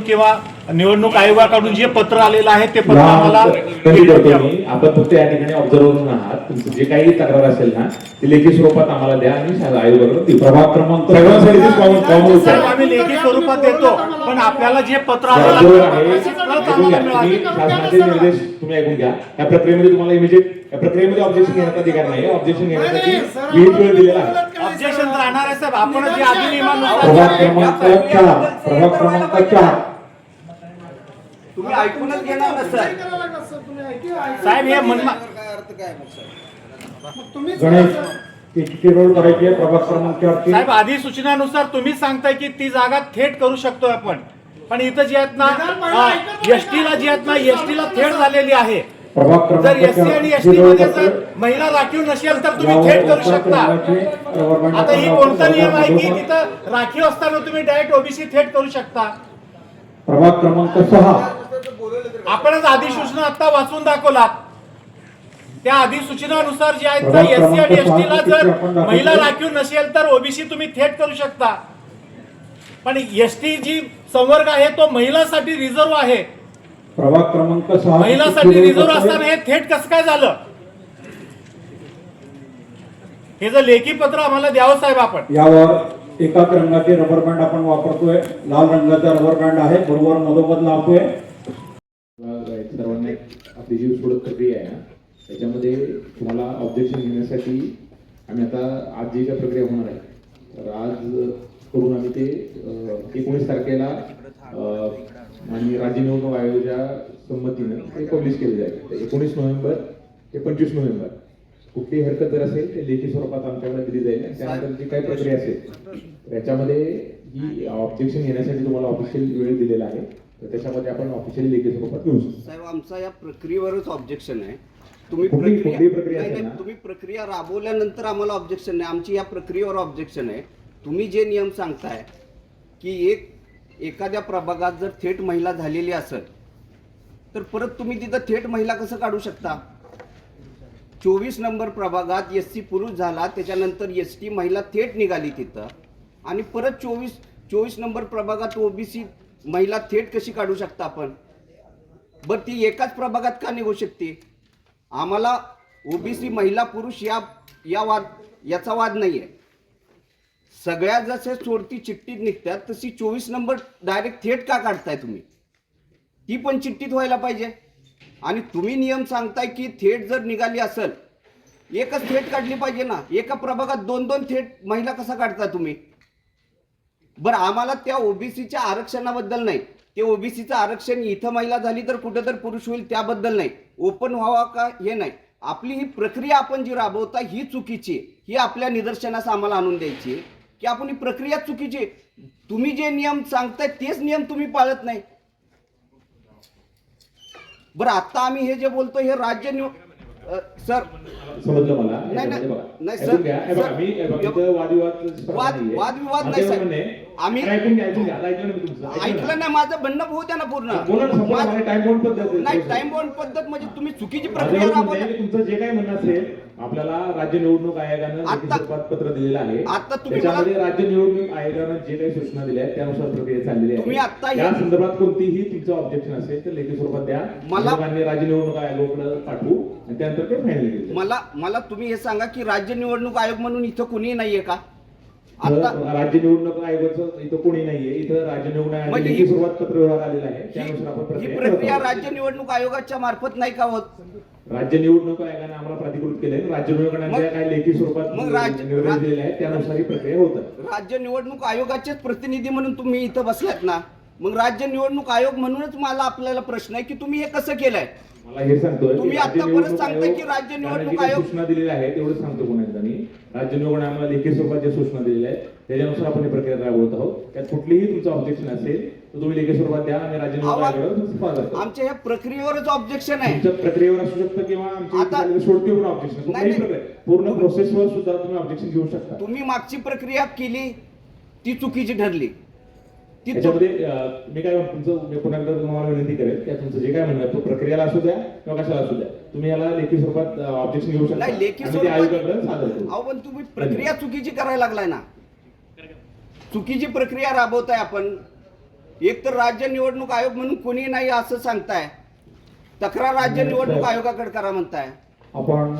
किंवा निवडणूक आयोगाकडून जे पत्र आलेलं आहे ते पत्र आम्हाला आपण फक्त या ठिकाणी ऑब्झर्वर आहात तुमचं जे काही तक्रार असेल ना ती लेखी स्वरूपात आम्हाला द्या आणि शा- आयोगाकडे देऊ. प्रभाग क्रमांक. आम्ही लेखी स्वरूपात देतो पण आपल्याला जे पत्र आलेलं आहे. शासनाचे निर्देश तुम्ही ऐकून घ्या या प्रक्रियेमध्ये तुम्हाला इमिजिएट या प्रक्रियेमध्ये ऑब्जेक्शन घेण्याचा अधिकार नाही ऑब्जेक्शन घेण्यासाठी विहित वेळ दिलेला आहे तर राहणार आहे साहेब. आपण जे अधिनियमानुसार प्रभाग क्रमांक चार प्रभाग क्रमांक चार. तुम्ही ऐकूनच घेणार नसाल साहेब. हे म्हणणं गणेश किती रोल करायची आहे? प्रभाग क्रमांक चारची? साहेब अधिसूचनानुसार तुम्ही सांगताय की ती जागा थेट करू शकतो आपण. पण इथं जे आहेत ना एसटीला जी आहेत ना एसटीला थेट झालेली आहे. जर क्रमांक एसटी आणि चार एसटी मध्ये जर महिला राखीव नसेल तर तुम्ही थेट करू शकता. आता ही कोणता नियम आहे की तिथं राखीव असताना तुम्ही डायरेक्ट ओबीसी थेट करू शकता? प्रभाग क्रमांक सहा. आपणच अधिसूचना आता वाचून दाखवलात. त्या अधिसूचनानुसार जे आहेत प्रभाग एससी आणि एसटीला सहा जर? महिला राखीव नसेल तर ओबीसी तुम्ही थेट करू शकता. पण एसटी जी संवर्ग आहे तो महिलांसाठी रिझर्व आहे. प्रभाग क्रमांक सहा महिलांसाठी किती रोल रिझर्व करतोय? असताना हे थेट कसं काय झालं? हे जर लेखी पत्र आम्हाला द्यावं साहेब आपण. यावर एकाच रंगाचे रबर बँड आपण वापरतोय. लाल रंगाचा रबर बँड आहे. बरोबर मधोमध लावतोय. सर्वांना आपली जी सोडत प्रक्रिया आहे त्याच्यामध्ये तुम्हाला ऑब्जेक्शन घेण्यासाठी आम्ही आता आज जी काय प्रक्रिया होणार आहे तर आज करून आम्ही ते एकोणीस तारखेला आणि राज्य निवडणूक आयोगाच्या संमतीनं ते पब्लिश केले जाईल. एकोणीस नोव्हेंबर ते पंचवीस नोव्हेंबर. कुठलीही हरकत जर असेल ते लेखी स्वरूपात आमच्याकडे दिली जाईल आणि त्यानंतर जी काही प्रक्रिया असेल याच्यामध्ये ही ऑब्जेक्शन घेण्यासाठी तुम्हाला ऑफिशियल वेळ दिलेला आहे. तर त्याच्यामध्ये आपण ऑफिशियल लेखी स्वरूपात घेऊ शकतो. साहेब आमचा या प्रक्रियेवरच ऑब्जेक्शन आहे. तुम्ही कुठली- प्रक्रिया कुठली? तुम्ही प्रक्रिया राबवल्यानंतर आम्हाला ऑब्जेक्शन नाही. आमची या प्रक्रियेवर ऑब्जेक्शन आहे. तुम्ही जे नियम सांगताय की एक एखाद्या प्रभागात जर थेट महिला झालेली असेल तर परत तुम्ही तिथं थेट महिला कसं काढू शकता? चोवीस नंबर प्रभागात एस सी पुरुष झाला त्याच्यानंतर एस टी महिला थेट निघाली तिथं. आणि परत चोवीस चोवीस नंबर प्रभागात ओबीसी महिला थेट कशी काढू शकता आपण? बरं ती एकाच प्रभागात का निघू शकते? आम्हाला ओबीसी महिला पुरुष या या वाद याचा वाद नाही आहे सगळ्या जसे चोरती चिठ्ठीत निघतात तशी चोवीस नंबर डायरेक्ट थेट का काढताय तुम्ही? ती पण चिठ्ठीत व्हायला पाहिजे. आणि तुम्ही नियम सांगताय की थेट जर निघाली असेल एकच थेट काढली पाहिजे ना. एका प्रभागात दोन दोन थेट महिला कसा काढता तुम्ही? बरं आम्हाला त्या ओबीसीच्या आरक्षणाबद्दल नाही. ते ओबीसीचं आरक्षण इथं महिला झाली तर कुठं तर पुरुष होईल त्याबद्दल नाही. ओपन व्हावा का हे नाही. आपली ही प्रक्रिया आपण जी राबवता ही चुकीची ही आपल्या निदर्शनास आम्हाला आणून द्यायची आहे. की आपण ही प्रक्रिया चुकीची. तुम्ही जे नियम सांगताय तेच नियम तुम्ही पाळत नाही. बरं आता आम्ही हे जे बोलतो हे राज्य निव सर. समजलं मला? नाही, सर, सर, वादविवाद नाही, साहेब. आम्ही- अरे ऐकून घ्या ऐकून घ्या. आता ऐकलं ना मी तुमचं. ऐकलं ना. ऐकलं नाही माझं म्हणणं होऊ द्या ना पूर्ण. बोला ना, संपूर्ण माझं- मला टाइम बाउंड पद्धत आहे. नाही टाइम बाउंड पद्धत म्हणजे तुम्ही चुकीची प्रक्रिया म्हणणं राबवता. आहे की तुमचं जे काही म्हणणं असेल आपल्याला राज्य निवडणूक आयोगानं लेखी आता- स्वरूपात पत्र दिलेलं आहे आता तुम्ही त्याच्यामध्ये राज्य निवडणूक आयोगानं जे काही सूचना दिल्या आहेत त्यानुसार प्रक्रिया चाललेली तुम्ही आहे आता हे- या संदर्भात कोणतीही तुमचं ऑब्जेक्शन असेल तर लेखी स्वरूपात द्या. मला- मान्य राज्य निवडणूक आयोगाकडे पाठवू आणि त्यानंतर ते फायनल. मला मला तुम्ही हे सांगा की राज्य निवडणूक आयोग म्हणून इथं कुणी नाहीये का? राज्य निवडणूक आयोगाचं इथं कोणी नाहीये इथं राज्य निवडणूक आयोगाने म्हणजे लेखी ही- स्वरूपात पत्र व्यवहार आलेला आहे. ही त्यानुसार आपण ही प्रक्रिया. राज्य निवडणूक आयोगाच्या मार्फत नाही का होत? राज्य निवडणूक आयोगाने आम्हाला प्राधिकृत केले राज्य निवडणूक आयोगाने मग- काय लेखी स्वरूपात निर्देश दिलेले आहेत त्यानुसार ही प्रक्रिया होतात राज्य निवडणूक आयोगाचेच प्रतिनिधी म्हणून तुम्ही इथं बसलात ना? मग राज्य निवडणूक आयोग म्हणूनच मला आपल्याला प्रश्न आहे की तुम्ही हे कसं केलंय? मला हे सांगतोय तुम्ही आता परत आयोग- की राज्य निवडणूक आयोग- सूचना दिलेल्या आहेत तेवढं सांगतो पुन्हा एकदा मी. राज्य निवडणूक आयोगाला लेखी स्वरूपात ज्या सूचना दिलेल्या आहेत त्याच्यानुसार आपण ही प्रक्रिया राबवत आहोत. त्यात कुठलीही तुमचं ऑब्जेक्शन असेल तर तुम्ही लेखी स्वरूपात द्या आणि राज्य निवडणूक आवा- आयोगाला स्वागत. आमच्या ह्या प्रक्रियेवरच ऑब्जेक्शन आहे. तुमच्या प्रक्रियेवर असू शकतं किंवा आमच्या आता- सोडती पण ऑब्जेक्शन नाही, कुठल्याही नाही. प्रक्रिया पूर्ण प्रोसेसवर सुद्धा तुम्ही ऑब्जेक्शन घेऊ शकता. तुम्ही मागची प्रक्रिया केली ती चुकीची ठरली. त्याच्यामध्ये मी काय तुमचं मी पुन्हा एकदा तुम्हाला विनंती करेल की तुमचं जे काय म्हणणं तो प्रक्रियाला असू द्या किंवा कशाला असू द्या. तुम्ही याला लेखी स्वरूपात ऑब्जेक्शन घेऊ शकता. नाही लेखी आणि ते आयोगाकडे सादर स्वरूपात करू. अहो पण तुम्ही प्रक्रिया चुकीची करायला लागलाय ना. चुकीची प्रक्रिया राबवताय आपण. एक तर राज्य निवडणूक आयोग म्हणून कोणी नाही असं सांगताय. तक्रार राज्य निवडणूक आयोगाकडे करा म्हणताय. आपण